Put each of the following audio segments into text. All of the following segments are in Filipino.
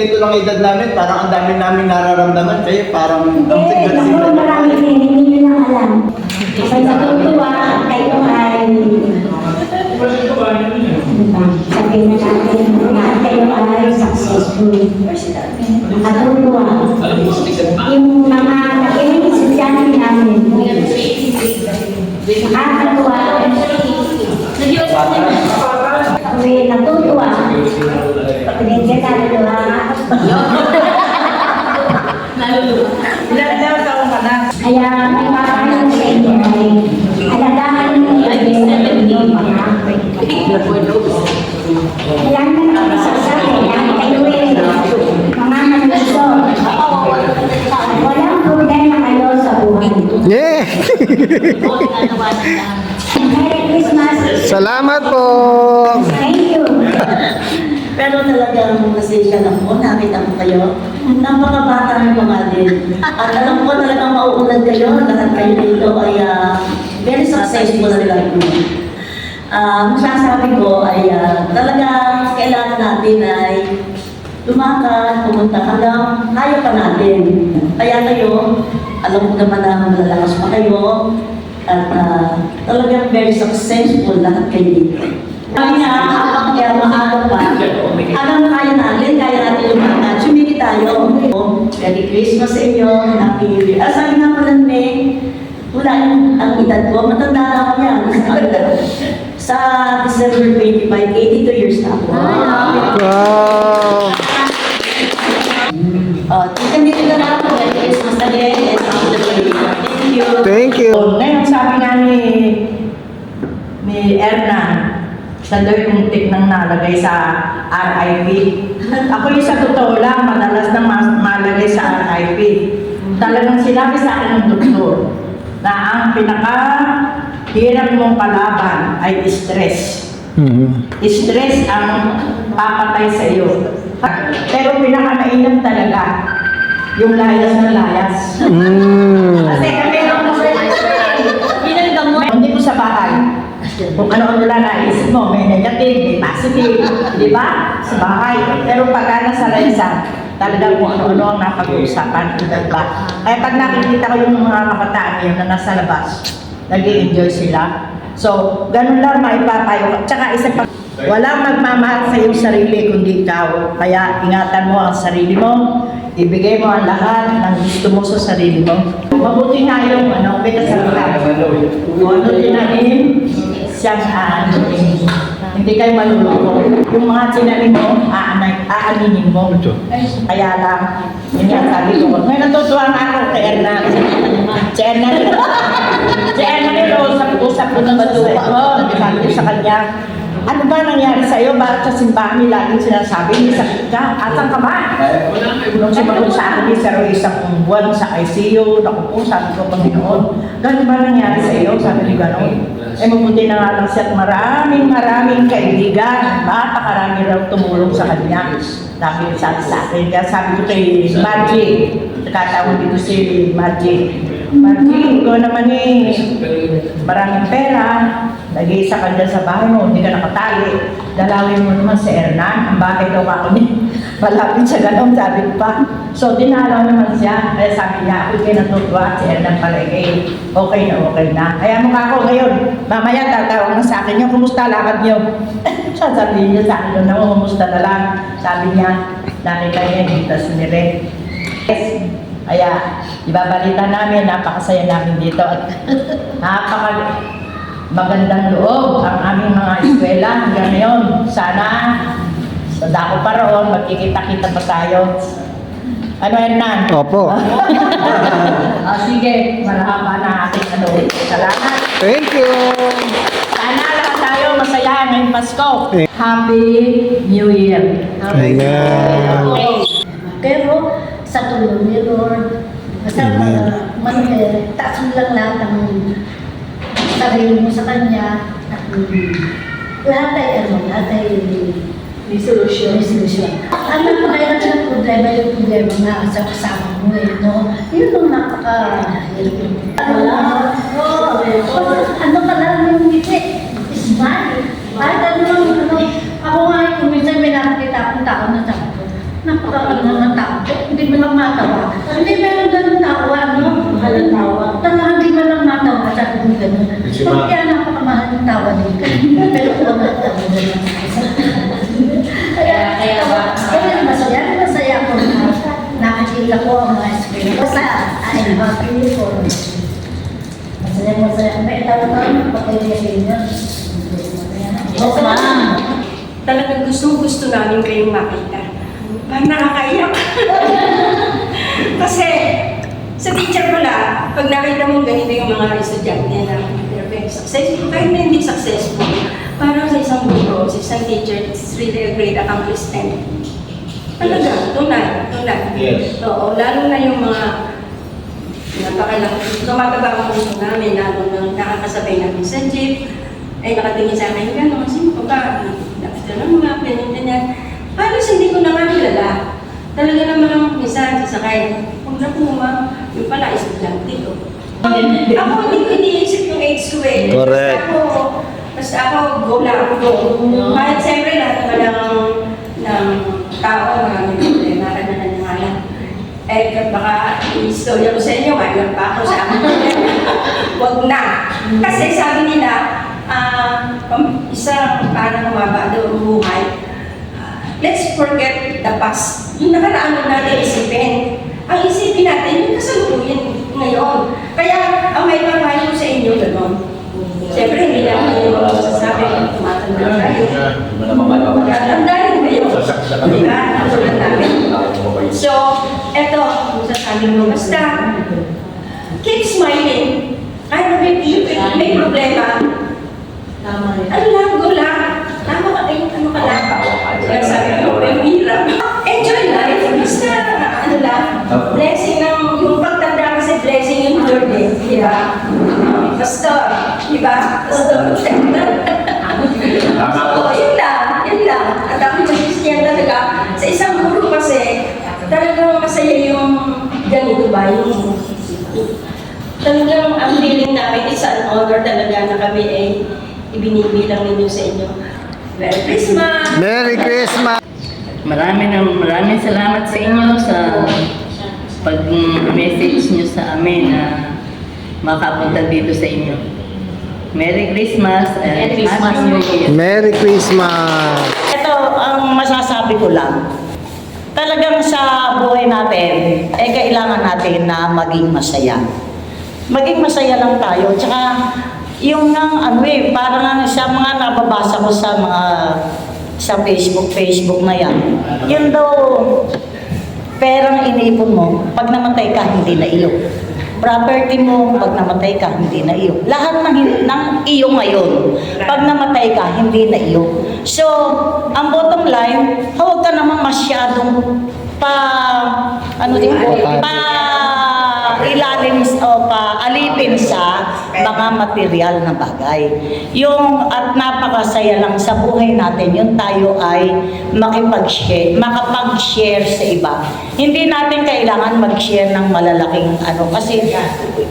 ganito lang edad namin, parang ang dami namin nararamdaman. Kayo parang ang Hindi, naku, marami din. Hindi nyo lang alam. Kapag natutuwa, kayo ay... Diba? Sabihin na natin na kayo ay successful. Nakatutuwa. Yung mga nakinig estudyante namin. Nakakatuwa. Kami natutuwa. Pinigyan natin diba? Ilan daw taong ka na? Kaya may papayo sa inyo ay alagaan ninyo ang inyong mga Kailangan na masasabi na kayo ay mga manuso. Walang problema kayo sa buhay. Yeah! Merry Christmas! Salamat po! Thank you! Pero talagang nasisya lang po, nakita ko kayo. Napakabata pa nga din. At alam ko talagang mauunad kayo, lahat kayo dito ay ah, very successful na life mo. Ah, masasabi ko ay ah, talagang kailangan natin ay lumakad, pumunta hanggang kaya pa natin. Kaya kayo, alam ko naman na malalakas pa kayo at ah, talagang very successful lahat kayo dito. Kaya kaya maaga pa, hanggang kaya natin, kaya natin lumakad, tayo. Merry Christmas sa inyo, Happy New Year. Ah, sabi nga pala ni wala ang edad ko, matanda na ako yan. Sa December 25, 82 years na ako. Wow! Oh, tika dito na lang ako. Merry Christmas again and Happy New Year. Thank you. Thank you! Ngayon sabi nga ni ni Ernan, siya daw yung muntik nang nalagay sa RIP. Ako yung sa totoo lang, madalas nang mas- malagay sa RIP. Talagang sinabi sa akin ng doktor na ang pinaka hirap mong kalaban ay stress. Mhm. Stress ang papatay sa iyo. Pero pinakamainam talaga yung layas na layas. Mm. Kasi kami ang hindi mo sa bahay. Kung ano-ano lang naisip mo, may negative, may positive, di ba? Sa bahay. Pero pagka nasa laysan, talagang kung ano-ano ang napag-uusapan, diba? Kaya pag nakikita ko yung mga kabataan ngayon na nasa labas, nag enjoy sila. So, ganun lang maipapayo. At saka isa pa, walang magmamahal sa iyong sarili kundi ikaw. Kaya ingatan mo ang sarili mo, ibigay mo ang lahat ng gusto mo sa sarili mo. Mabuti nga yung ano, kita sa kung ano tinanim, siyang aanin. Hindi kayo maluloko. Yung mga tinanim mo, aanay, aaninin mo. Kaya lang, yun nga sabi ko. May natutuwa nga ako kay Ernan. Si Ernan, si Ernan yung usap-usap ko ng batuwa. Oo, sabi ko sa kanya, ano ba nangyari sa iyo? Bakit sa simbahan niya laging sinasabi, may sakit ka? Asan ka ba? Nung sumagot sa akin, ni Sir isang buwan sa ICU, naku po, sabi ko, Panginoon, ganun ba nangyari sa iyo? Sabi ni ganun. Eh, mabuti na nga lang siya at maraming maraming kaibigan. Napakarami raw tumulong sa kanya. Sabi sabi sa akin. Kaya sabi ko kay Margie, nakatawag dito si Margie. Margie, ikaw naman eh, maraming pera, nag-iisa ka dyan sa bahay mo, hindi ka nakatali. Dalawin mo naman si Hernan, ang bakit daw ako ni malapit sa ganun, sabi ko pa. So, dinalaw naman siya. Kaya sabi niya, ako kayo natutuwa at si Hernan pala eh, okay na okay na. Kaya mukha ko ngayon, mamaya tatawag na sa akin yung kumusta lakad niyo? Sasabihin niya sa akin, na kumusta na lang. Sabi niya, nakita niya dito sa nire. Yes. Kaya, ibabalita namin, napakasaya namin dito at napaka magandang loob ang aming mga eskwela hanggang ngayon. Sana sa dako pa roon, magkikita-kita pa tayo. Ano Hernan? Opo. Ah, sige, marahaba na ating ano. Salamat. Thank you! Sana lahat tayo masaya ngayong Pasko. Eh. Happy New Year. Ayan. Okay. Pero sa tulong ni Lord, basta man, eh, taas mo lang lahat ng sarili mo sa Kanya. At lahat ay ano, lahat ay may solusyon. May solusyon. Ano pa kaya ng problema yung problema na sa kasama mo eh, no? Yun ang napaka-hirap yung Wala. Oo. Ano ka lang yung ngiti? Smile. Kahit ano, ano, ako nga yung minsan may nakakita akong tao na sabi ko, napaka hindi mo lang matawa. Hindi meron ganun tawa, no? Mahal ang tawa. Talagang hindi mo lang matawa, sabi mo ganun. So, kaya napakamahal ng tawa din. Pero kung ang tawa mo lang. Kaya, kaya ba? Kaya masaya, masaya ako na nakakita ko ang mga screen. Basta, ay, happy for Masaya, tawa-tawa, pagkaya sa inyo. Yes, ma'am. Talagang gustong-gusto namin kayong makita. Parang nakakaiyak. Kasi sa teacher pala, pag nakita mo ganito yung mga estudyante na successful, kahit na hindi successful, parang sa isang guro, sa isang teacher, it's really a great accomplishment. Talaga, tunay, tunay. Yes. Oo, lalo na yung mga napakalang, tumataba ang puso namin, lalo na nakakasabay namin sa jeep, ay nakatingin sa akin, gano'n, sino ka ba? Nakita lang mga ganyan, ganyan. Halos hindi ko na nga kilala. Talaga naman minsan sasakay, huwag na po ma, yung pala estudyante ko. ako hindi ko iniisip yung age ko eh. Correct. Basta ako, basta ako, go lang, go. Kahit siyempre lahat naman ng, ng tao na may problema, kanya na nga lang. Eh, baka i-istorya ko sa inyo, mayroon pa ako sa akin. Huwag na. Kasi sabi nila, ah, pam- isang parang humaba daw ang buhay, ah, let's forget the past. Yung nakaraan natin isipin. Ang isipin natin, yung kasalukuyan ngayon. Kaya, ang may papayo ko sa inyo, gano'n. Siyempre, hindi naman kayo masasabi kung tumatanda tayo. Magkatanda rin kayo. Diba? Katulad namin. So, eto, sasabi mo, basta, keep smiling. Kahit may, may problema, Tama yun. ano lang, go lang. Yung talagang ang feeling namin is an honor talaga na kami ay ibinibilang ninyo sa inyo. Merry Christmas! Merry Christmas! Maraming maraming salamat sa inyo sa pag-message nyo sa amin na makapunta dito sa inyo. Merry Christmas and Merry Christmas. Happy New Year. Merry Christmas! Ito ang masasabi ko lang. Talagang sa buhay natin, eh kailangan natin na maging masaya. Maging masaya lang tayo. Tsaka yung nang ano eh, parang sa mga nababasa ko sa mga sa Facebook, Facebook na yan. Yun daw, perang inipon mo, pag namatay ka, hindi na iyo. Property mo, pag namatay ka, hindi na iyo. Lahat ng, ng iyo ngayon, pag namatay ka, hindi na iyo. So, ang bottom line, huwag ka naman masyadong pa, ano din po, pa ilalim o pa alipin sa mga material na bagay. Yung at napakasaya lang sa buhay natin, yung tayo ay makipag-share, makapag-share sa iba. Hindi natin kailangan mag-share ng malalaking ano kasi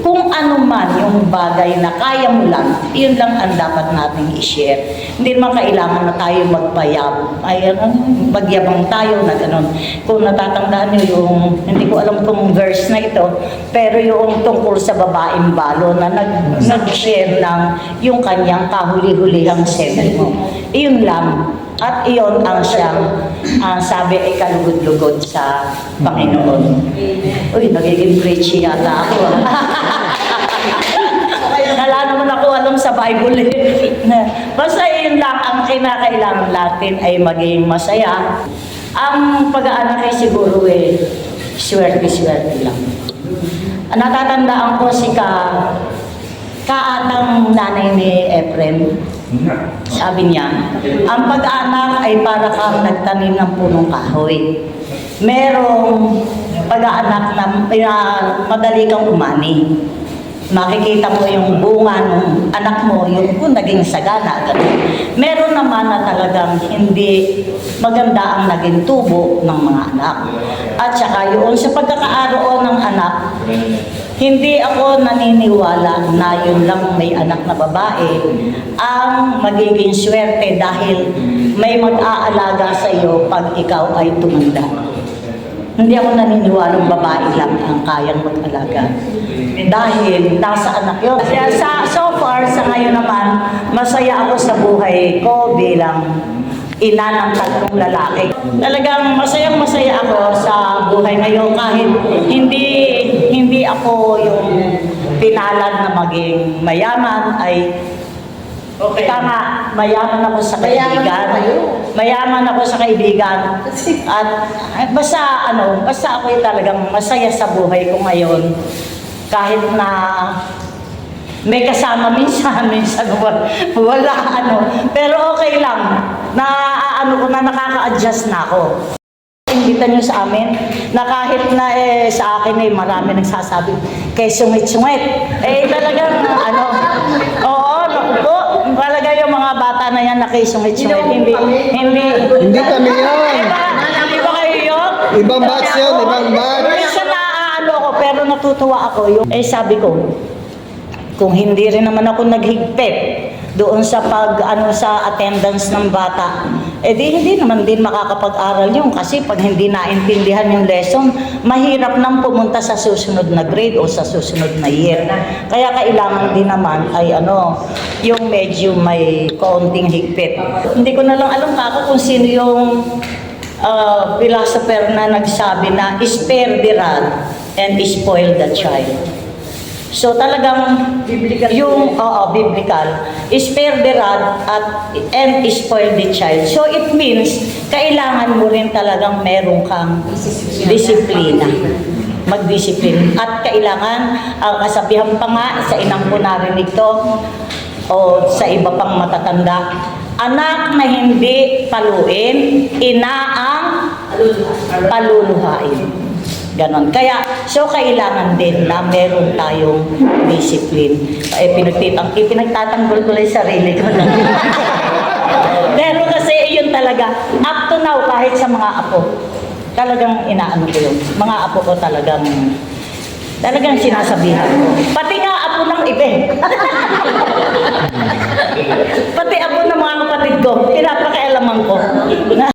kung ano man yung bagay na kaya mo lang, yun lang ang dapat nating i-share. Hindi naman kailangan na tayo magpayab, ay ano, magyabang tayo na ganun. Kung natatandaan nyo yung, hindi ko alam kung verse na ito, pero yung tungkol sa babaeng balo na nag, nag-share ng yung kanyang kahuli-hulihang sermon. Iyon lang. At iyon ang siyang ang sabi ay kalugod-lugod sa Panginoon. Uy, nagiging preachy yata ako. ah. Wala naman ako alam sa Bible. eh. Basta yun lang, ang kinakailangan natin ay maging masaya. Ang pag-aanak ay siguro eh, swerte-swerte lang. Ang natatandaan ko si ka, kaatang nanay ni Efrem. Sabi niya, ang pag-anak ay para kang nagtanim ng punong kahoy. Merong pag-aanak na na madali kang umani. Makikita mo yung bunga ng anak mo, yung kung naging sagana. ganun. Meron naman na talagang hindi maganda ang naging tubo ng mga anak. At saka yun sa pagkakaaroon ng anak, hindi ako naniniwala na yun lang may anak na babae ang magiging swerte dahil may mag-aalaga sa iyo pag ikaw ay tumanda. Hindi ako naniniwalang babae lang ang kayang mag-alaga. Dahil nasa anak yun. Kaya sa, so far, sa ngayon naman, masaya ako sa buhay ko bilang ina ng tatlong lalaki. Talagang masayang masaya ako sa buhay ngayon kahit hindi hindi ako yung pinalad na maging mayaman ay Okay. Tama, mayaman ako sa kaibigan. Mayaman ako sa kaibigan. At basta ano, basta ako talagang masaya sa buhay ko ngayon. Kahit na may kasama minsan, minsan wala, wala ano. Pero okay lang. Na ano ko na nakaka-adjust na ako. Imbita nyo sa amin na kahit na eh, sa akin eh marami nagsasabi kay sungit-sungit. Eh talagang ano, oo, naku po, talaga yung mga bata na yan na kay sungit-sungit. Hindi, hindi. Hindi kami yun. Eh, ba, hindi ba kayo yun? Ibang batch yun, ibang batch. Minsan naaano ako, pero natutuwa ako. Yung, eh sabi ko, kung hindi rin naman ako naghigpit doon sa pag ano sa attendance ng bata, eh di hindi naman din makakapag-aral yun kasi pag hindi naintindihan yung lesson, mahirap nang pumunta sa susunod na grade o sa susunod na year. Kaya kailangan din naman ay ano, yung medyo may kaunting higpit. Hindi ko na lang alam kako kung sino yung uh, philosopher na nagsabi na spare the rod and spoil the child. So talagang biblical yung oo biblical spare the rod at and spoil the child. So it means kailangan mo rin talagang meron kang disiplina. Magdisiplina. At kailangan, ang kasabihan pa nga, sa inang ko narinig to, o sa iba pang matatanda, anak na hindi paluin, ina ang paluluhain. Ganon. Kaya, so kailangan din na meron tayong discipline. Eh, pinagtitang, pinagtatanggol ko lang yung sarili ko na. Pero kasi yun talaga, up to now, kahit sa mga apo, talagang inaano ko yun. Mga apo ko talagang, talagang sinasabihan ko. Pati nga apo ng iba eh. Pati apo ng mga kapatid ko, pinapakialaman ko.